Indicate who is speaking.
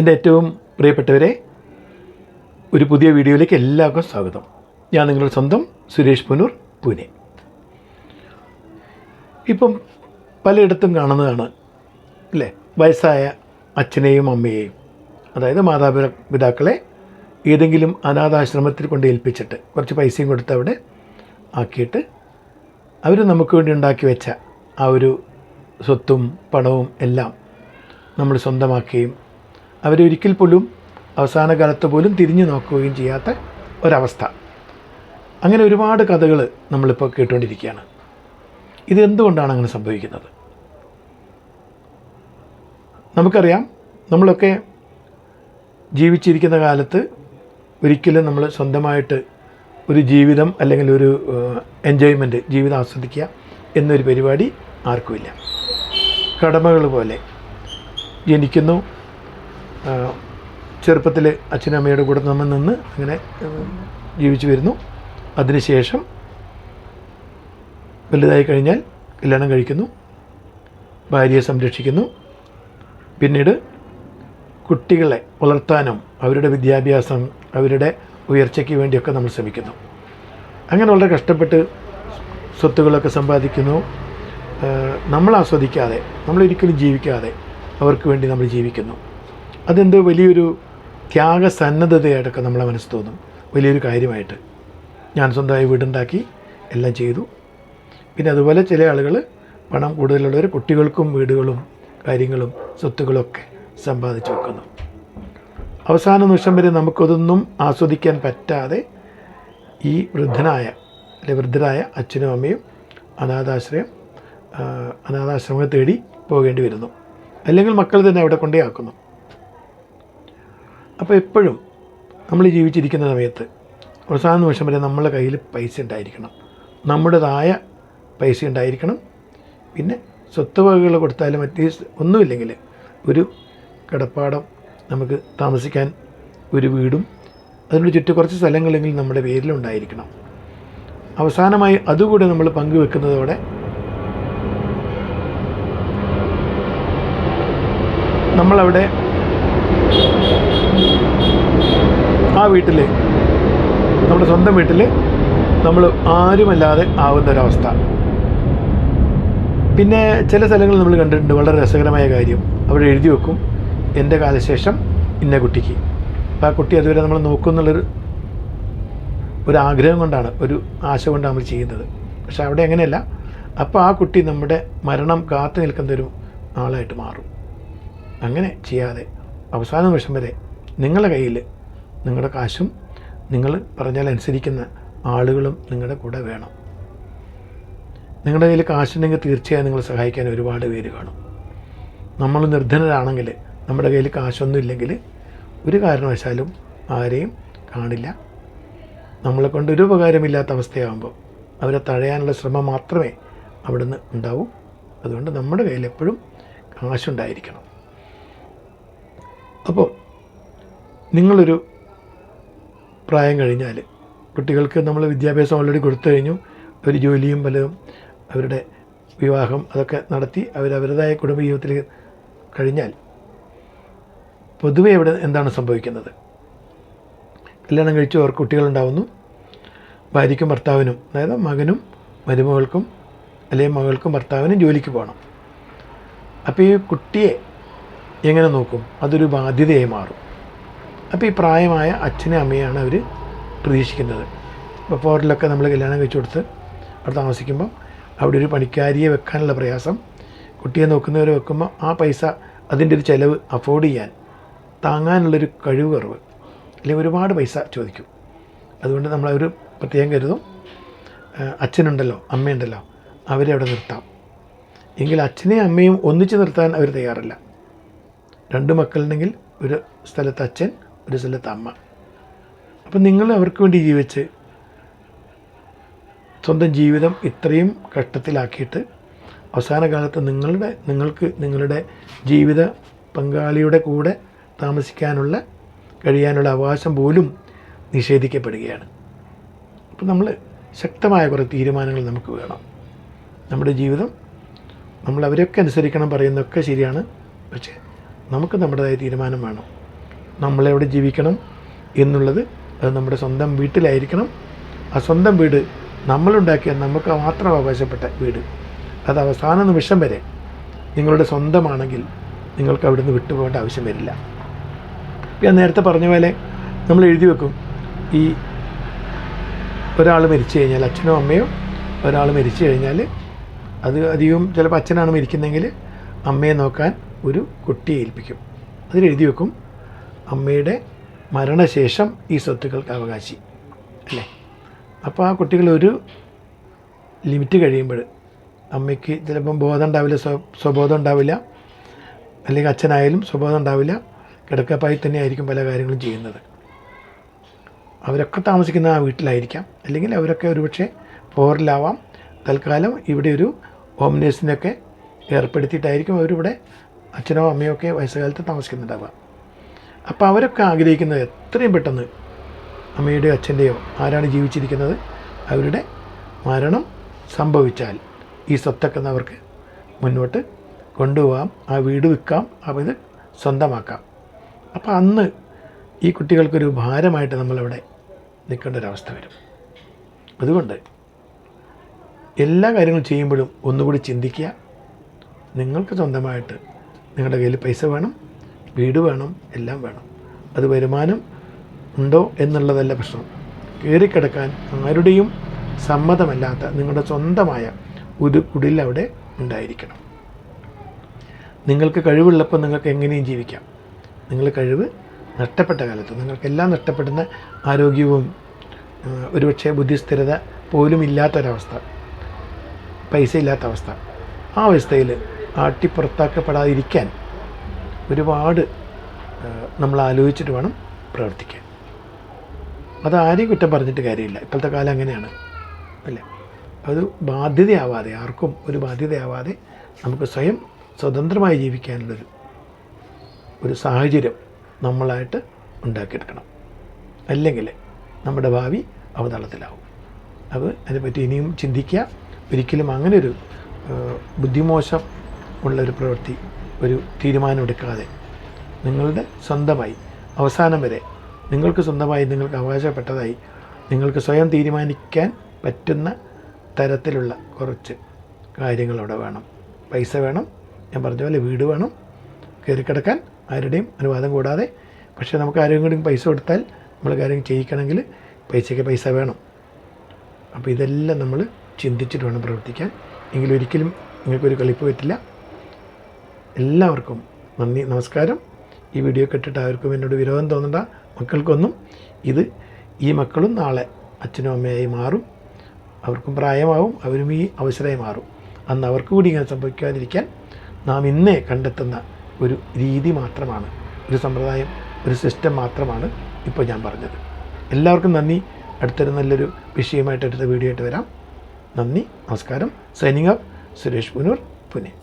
Speaker 1: എൻ്റെ ഏറ്റവും പ്രിയപ്പെട്ടവരെ ഒരു പുതിയ വീഡിയോയിലേക്ക് എല്ലാവർക്കും സ്വാഗതം ഞാൻ നിങ്ങളുടെ സ്വന്തം സുരേഷ് പുനൂർ പൂനെ ഇപ്പം പലയിടത്തും കാണുന്നതാണ് അല്ലേ വയസ്സായ അച്ഛനെയും അമ്മയെയും അതായത് മാതാപിതാക്കളെ ഏതെങ്കിലും അനാഥാശ്രമത്തിൽ കൊണ്ട് ഏൽപ്പിച്ചിട്ട് കുറച്ച് പൈസയും കൊടുത്ത് അവിടെ ആക്കിയിട്ട് അവർ നമുക്ക് വേണ്ടി ഉണ്ടാക്കി വെച്ച ആ ഒരു സ്വത്തും പണവും എല്ലാം നമ്മൾ സ്വന്തമാക്കുകയും അവരൊരിക്കൽ പോലും അവസാന കാലത്ത് പോലും തിരിഞ്ഞു നോക്കുകയും ചെയ്യാത്ത ഒരവസ്ഥ അങ്ങനെ ഒരുപാട് കഥകൾ നമ്മളിപ്പോൾ കേട്ടുകൊണ്ടിരിക്കുകയാണ് ഇത് അങ്ങനെ സംഭവിക്കുന്നത് നമുക്കറിയാം നമ്മളൊക്കെ ജീവിച്ചിരിക്കുന്ന കാലത്ത് ഒരിക്കലും നമ്മൾ സ്വന്തമായിട്ട് ഒരു ജീവിതം അല്ലെങ്കിൽ ഒരു എൻജോയ്മെൻറ്റ് ജീവിതം ആസ്വദിക്കുക എന്നൊരു പരിപാടി ആർക്കുമില്ല കടമകൾ പോലെ ജനിക്കുന്നു ചെറുപ്പത്തിൽ അച്ഛനമ്മയുടെ കൂടെ നമ്മൾ നിന്ന് അങ്ങനെ ജീവിച്ചു വരുന്നു അതിനുശേഷം വലുതായി കഴിഞ്ഞാൽ കല്യാണം കഴിക്കുന്നു ഭാര്യയെ സംരക്ഷിക്കുന്നു പിന്നീട് കുട്ടികളെ വളർത്താനും അവരുടെ വിദ്യാഭ്യാസം അവരുടെ ഉയർച്ചയ്ക്ക് വേണ്ടിയൊക്കെ നമ്മൾ ശ്രമിക്കുന്നു അങ്ങനെ വളരെ കഷ്ടപ്പെട്ട് സ്വത്തുകളൊക്കെ സമ്പാദിക്കുന്നു നമ്മൾ ആസ്വദിക്കാതെ നമ്മളൊരിക്കലും ജീവിക്കാതെ അവർക്ക് വേണ്ടി നമ്മൾ ജീവിക്കുന്നു അതെന്തോ വലിയൊരു ത്യാഗസന്നദ്ധതയായിട്ടൊക്കെ നമ്മളെ മനസ്സ് തോന്നും വലിയൊരു കാര്യമായിട്ട് ഞാൻ സ്വന്തമായി വീടുണ്ടാക്കി എല്ലാം ചെയ്തു പിന്നെ അതുപോലെ ചില ആളുകൾ പണം കൂടുതലുള്ളവർ കുട്ടികൾക്കും വീടുകളും കാര്യങ്ങളും സ്വത്തുകളൊക്കെ സമ്പാദിച്ചു വെക്കുന്നു അവസാന നിമിഷം വരെ നമുക്കതൊന്നും ആസ്വദിക്കാൻ പറ്റാതെ ഈ വൃദ്ധനായ അല്ലെ വൃദ്ധരായ അച്ഛനും അമ്മയും അനാഥാശ്രയം അനാഥാശ്രമം തേടി പോകേണ്ടി വരുന്നു അല്ലെങ്കിൽ മക്കൾ തന്നെ അവിടെ കൊണ്ടേ ആക്കുന്നു അപ്പോൾ എപ്പോഴും നമ്മൾ ജീവിച്ചിരിക്കുന്ന സമയത്ത് അവസാന നിമിഷം വരെ നമ്മളെ കയ്യിൽ പൈസ ഉണ്ടായിരിക്കണം നമ്മുടേതായ പൈസ ഉണ്ടായിരിക്കണം പിന്നെ സ്വത്ത് വകകൾ കൊടുത്താലും അറ്റ്ലീസ്റ്റ് ഒന്നുമില്ലെങ്കിൽ ഒരു കിടപ്പാടം നമുക്ക് താമസിക്കാൻ ഒരു വീടും അതിനോട് ചുറ്റും കുറച്ച് സ്ഥലങ്ങളെങ്കിലും നമ്മുടെ പേരിലുണ്ടായിരിക്കണം അവസാനമായി അതുകൂടി നമ്മൾ പങ്കുവെക്കുന്നതോടെ നമ്മളവിടെ വീട്ടിൽ നമ്മുടെ സ്വന്തം വീട്ടിൽ നമ്മൾ ആരുമല്ലാതെ ആവുന്ന ഒരവസ്ഥ പിന്നെ ചില സ്ഥലങ്ങളിൽ നമ്മൾ കണ്ടിട്ടുണ്ട് വളരെ രസകരമായ കാര്യം അവിടെ എഴുതി വെക്കും എൻ്റെ കാലശേഷം ഇന്ന കുട്ടിക്ക് അപ്പോൾ ആ കുട്ടി അതുവരെ നമ്മൾ നോക്കുമെന്നുള്ളൊരു ഒരു ആഗ്രഹം കൊണ്ടാണ് ഒരു ആശ കൊണ്ടാണ് നമ്മൾ ചെയ്യുന്നത് പക്ഷെ അവിടെ അങ്ങനെയല്ല അപ്പോൾ ആ കുട്ടി നമ്മുടെ മരണം കാത്തു നിൽക്കുന്ന ഒരു ആളായിട്ട് മാറും അങ്ങനെ ചെയ്യാതെ അവസാന നിമിഷം വരെ നിങ്ങളുടെ കയ്യിൽ നിങ്ങളുടെ കാശും നിങ്ങൾ പറഞ്ഞാൽ അനുസരിക്കുന്ന ആളുകളും നിങ്ങളുടെ കൂടെ വേണം നിങ്ങളുടെ കയ്യിൽ കാശുണ്ടെങ്കിൽ തീർച്ചയായും നിങ്ങളെ സഹായിക്കാൻ ഒരുപാട് പേര് കാണും നമ്മൾ നിർധനരാണെങ്കിൽ നമ്മുടെ കയ്യിൽ കാശൊന്നും ഇല്ലെങ്കിൽ ഒരു കാരണവശാലും ആരെയും കാണില്ല നമ്മളെ കൊണ്ട് ഒരു ഉപകാരമില്ലാത്ത അവസ്ഥയാകുമ്പോൾ അവരെ തഴയാനുള്ള ശ്രമം മാത്രമേ അവിടുന്ന് ഉണ്ടാവൂ അതുകൊണ്ട് നമ്മുടെ കയ്യിൽ എപ്പോഴും കാശുണ്ടായിരിക്കണം അപ്പോൾ നിങ്ങളൊരു പ്രായം കഴിഞ്ഞാൽ കുട്ടികൾക്ക് നമ്മൾ വിദ്യാഭ്യാസം ഓൾറെഡി കൊടുത്തു കഴിഞ്ഞു അവർ ജോലിയും പലതും അവരുടെ വിവാഹം അതൊക്കെ നടത്തി അവർ കുടുംബ ജീവിതത്തിൽ കഴിഞ്ഞാൽ പൊതുവെ ഇവിടെ എന്താണ് സംഭവിക്കുന്നത് കല്യാണം കഴിച്ചു അവർക്ക് കുട്ടികളുണ്ടാവുന്നു ഭാര്യയ്ക്കും ഭർത്താവിനും അതായത് മകനും മരുമകൾക്കും അല്ലെങ്കിൽ മകൾക്കും ഭർത്താവിനും ജോലിക്ക് പോകണം അപ്പോൾ ഈ കുട്ടിയെ എങ്ങനെ നോക്കും അതൊരു ബാധ്യതയായി മാറും അപ്പോൾ ഈ പ്രായമായ അച്ഛനും അമ്മയാണ് അവർ പ്രതീക്ഷിക്കുന്നത് അപ്പോൾ ഫോറിലൊക്കെ നമ്മൾ കല്യാണം കഴിച്ചു കൊടുത്ത് അവിടെ താമസിക്കുമ്പോൾ അവിടെ ഒരു പണിക്കാരിയെ വെക്കാനുള്ള പ്രയാസം കുട്ടിയെ നോക്കുന്നവരെ വെക്കുമ്പോൾ ആ പൈസ അതിൻ്റെ ഒരു ചിലവ് അഫോർഡ് ചെയ്യാൻ താങ്ങാനുള്ളൊരു കഴിവ് കുറവ് അല്ലെങ്കിൽ ഒരുപാട് പൈസ ചോദിക്കും അതുകൊണ്ട് നമ്മളൊരു പ്രത്യേകം കരുതും അച്ഛനുണ്ടല്ലോ അമ്മയുണ്ടല്ലോ അവരെ അവിടെ നിർത്താം എങ്കിൽ അച്ഛനെയും അമ്മയും ഒന്നിച്ച് നിർത്താൻ അവർ തയ്യാറല്ല രണ്ട് മക്കളുണ്ടെങ്കിൽ ഒരു സ്ഥലത്ത് അച്ഛൻ ഒരു സ്ഥലത്ത് അമ്മ അപ്പം നിങ്ങൾ അവർക്ക് വേണ്ടി ജീവിച്ച് സ്വന്തം ജീവിതം ഇത്രയും കഷ്ടത്തിലാക്കിയിട്ട് അവസാന കാലത്ത് നിങ്ങളുടെ നിങ്ങൾക്ക് നിങ്ങളുടെ ജീവിത പങ്കാളിയുടെ കൂടെ താമസിക്കാനുള്ള കഴിയാനുള്ള അവകാശം പോലും നിഷേധിക്കപ്പെടുകയാണ് അപ്പം നമ്മൾ ശക്തമായ കുറേ തീരുമാനങ്ങൾ നമുക്ക് വേണം നമ്മുടെ ജീവിതം നമ്മൾ അവരൊക്കെ അനുസരിക്കണം പറയുന്നതൊക്കെ ശരിയാണ് പക്ഷേ നമുക്ക് നമ്മുടേതായ തീരുമാനം വേണം നമ്മളെവിടെ ജീവിക്കണം എന്നുള്ളത് അത് നമ്മുടെ സ്വന്തം വീട്ടിലായിരിക്കണം ആ സ്വന്തം വീട് നമ്മളുണ്ടാക്കിയ നമുക്ക് മാത്രം അവകാശപ്പെട്ട വീട് അത് അവസാന നിമിഷം വരെ നിങ്ങളുടെ സ്വന്തമാണെങ്കിൽ നിങ്ങൾക്ക് അവിടുന്ന് വിട്ടുപോകേണ്ട ആവശ്യം വരില്ല ഞാൻ നേരത്തെ പറഞ്ഞ പോലെ നമ്മൾ എഴുതി വെക്കും ഈ ഒരാൾ മരിച്ചു കഴിഞ്ഞാൽ അച്ഛനോ അമ്മയോ ഒരാൾ മരിച്ചു കഴിഞ്ഞാൽ അത് അധികവും ചിലപ്പോൾ അച്ഛനാണ് മരിക്കുന്നതെങ്കിൽ അമ്മയെ നോക്കാൻ ഒരു കുട്ടിയെ ഏൽപ്പിക്കും അതിൽ എഴുതി വെക്കും അമ്മയുടെ മരണശേഷം ഈ സ്വത്തുക്കൾക്ക് അവകാശി അല്ലേ അപ്പോൾ ആ കുട്ടികൾ ഒരു ലിമിറ്റ് കഴിയുമ്പോൾ അമ്മയ്ക്ക് ചിലപ്പം ബോധം ഉണ്ടാവില്ല സ്വബോധം ഉണ്ടാവില്ല അല്ലെങ്കിൽ അച്ഛനായാലും സ്വബോധം ഉണ്ടാവില്ല കിടക്കപ്പായി ആയിരിക്കും പല കാര്യങ്ങളും ചെയ്യുന്നത് അവരൊക്കെ താമസിക്കുന്ന ആ വീട്ടിലായിരിക്കാം അല്ലെങ്കിൽ അവരൊക്കെ ഒരുപക്ഷെ പോറിലാവാം തൽക്കാലം ഇവിടെ ഒരു ഹോം നേഴ്സിനൊക്കെ ഏർപ്പെടുത്തിയിട്ടായിരിക്കും അവരിവിടെ അച്ഛനോ അമ്മയോ ഒക്കെ വയസ്സുകാലത്ത് താമസിക്കുന്നുണ്ടാവുക അപ്പോൾ അവരൊക്കെ ആഗ്രഹിക്കുന്നത് എത്രയും പെട്ടെന്ന് അമ്മയുടെയോ അച്ഛൻ്റെയോ ആരാണ് ജീവിച്ചിരിക്കുന്നത് അവരുടെ മരണം സംഭവിച്ചാൽ ഈ സ്വത്തൊക്കെ അവർക്ക് മുന്നോട്ട് കൊണ്ടുപോകാം ആ വീട് വിൽക്കാം അപ്പോൾ ഇത് സ്വന്തമാക്കാം അപ്പോൾ അന്ന് ഈ കുട്ടികൾക്കൊരു ഭാരമായിട്ട് നമ്മളവിടെ നിൽക്കേണ്ട ഒരവസ്ഥ വരും അതുകൊണ്ട് എല്ലാ കാര്യങ്ങളും ചെയ്യുമ്പോഴും ഒന്നുകൂടി ചിന്തിക്കുക നിങ്ങൾക്ക് സ്വന്തമായിട്ട് നിങ്ങളുടെ കയ്യിൽ പൈസ വേണം വീട് വേണം എല്ലാം വേണം അത് വരുമാനം ഉണ്ടോ എന്നുള്ളതല്ല പ്രശ്നം കയറിക്കിടക്കാൻ ആരുടെയും സമ്മതമല്ലാത്ത നിങ്ങളുടെ സ്വന്തമായ ഒരു കുടിൽ അവിടെ ഉണ്ടായിരിക്കണം നിങ്ങൾക്ക് കഴിവുള്ളപ്പോൾ നിങ്ങൾക്ക് എങ്ങനെയും ജീവിക്കാം നിങ്ങൾ കഴിവ് നഷ്ടപ്പെട്ട കാലത്ത് നിങ്ങൾക്കെല്ലാം നഷ്ടപ്പെടുന്ന ആരോഗ്യവും ഒരുപക്ഷെ ബുദ്ധിസ്ഥിരത പോലും ഇല്ലാത്തൊരവസ്ഥ പൈസ ഇല്ലാത്ത അവസ്ഥ ആ അവസ്ഥയിൽ ആട്ടിപ്പുറത്താക്കപ്പെടാതിരിക്കാൻ ഒരുപാട് നമ്മൾ ആലോചിച്ചിട്ട് വേണം പ്രവർത്തിക്കാൻ അത് ആരെയും കുറ്റം പറഞ്ഞിട്ട് കാര്യമില്ല ഇപ്പോഴത്തെ കാലം അങ്ങനെയാണ് അല്ലേ അത് ബാധ്യതയാവാതെ ആർക്കും ഒരു ബാധ്യതയാവാതെ നമുക്ക് സ്വയം സ്വതന്ത്രമായി ജീവിക്കാനുള്ളൊരു ഒരു സാഹചര്യം നമ്മളായിട്ട് ഉണ്ടാക്കിയെടുക്കണം അല്ലെങ്കിൽ നമ്മുടെ ഭാവി അവതളത്തിലാവും അത് അതിനെപ്പറ്റി ഇനിയും ചിന്തിക്കുക ഒരിക്കലും ഒരു ബുദ്ധിമോശം ഉള്ളൊരു പ്രവൃത്തി ഒരു തീരുമാനമെടുക്കാതെ നിങ്ങളുടെ സ്വന്തമായി അവസാനം വരെ നിങ്ങൾക്ക് സ്വന്തമായി നിങ്ങൾക്ക് അവകാശപ്പെട്ടതായി നിങ്ങൾക്ക് സ്വയം തീരുമാനിക്കാൻ പറ്റുന്ന തരത്തിലുള്ള കുറച്ച് കാര്യങ്ങൾ അവിടെ വേണം പൈസ വേണം ഞാൻ പറഞ്ഞ പോലെ വീട് വേണം കയറിക്കിടക്കാൻ ആരുടെയും അനുവാദം കൂടാതെ പക്ഷേ നമുക്ക് ആരെങ്കിലും പൈസ കൊടുത്താൽ നമ്മൾ കാര്യം ചെയ്യിക്കണമെങ്കിൽ പൈസയ്ക്ക് പൈസ വേണം അപ്പോൾ ഇതെല്ലാം നമ്മൾ ചിന്തിച്ചിട്ട് വേണം പ്രവർത്തിക്കാൻ എങ്കിലൊരിക്കലും ഒരിക്കലും നിങ്ങൾക്കൊരു കളിപ്പ് പറ്റില്ല എല്ലാവർക്കും നന്ദി നമസ്കാരം ഈ വീഡിയോ കേട്ടിട്ട് ആർക്കും എന്നോട് വിരോധം തോന്നണ്ട മക്കൾക്കൊന്നും ഇത് ഈ മക്കളും നാളെ അച്ഛനും അമ്മയായി മാറും അവർക്കും പ്രായമാവും അവരും ഈ അവസരമായി മാറും അന്ന് അവർക്ക് കൂടി ഇങ്ങനെ സംഭവിക്കാതിരിക്കാൻ നാം ഇന്നേ കണ്ടെത്തുന്ന ഒരു രീതി മാത്രമാണ് ഒരു സമ്പ്രദായം ഒരു സിസ്റ്റം മാത്രമാണ് ഇപ്പോൾ ഞാൻ പറഞ്ഞത് എല്ലാവർക്കും നന്ദി അടുത്തൊരു നല്ലൊരു വിഷയമായിട്ട് അടുത്ത വീഡിയോ ആയിട്ട് വരാം നന്ദി നമസ്കാരം സൈനിങ് അപ്പ് സുരേഷ് പുനൂർ പുനെ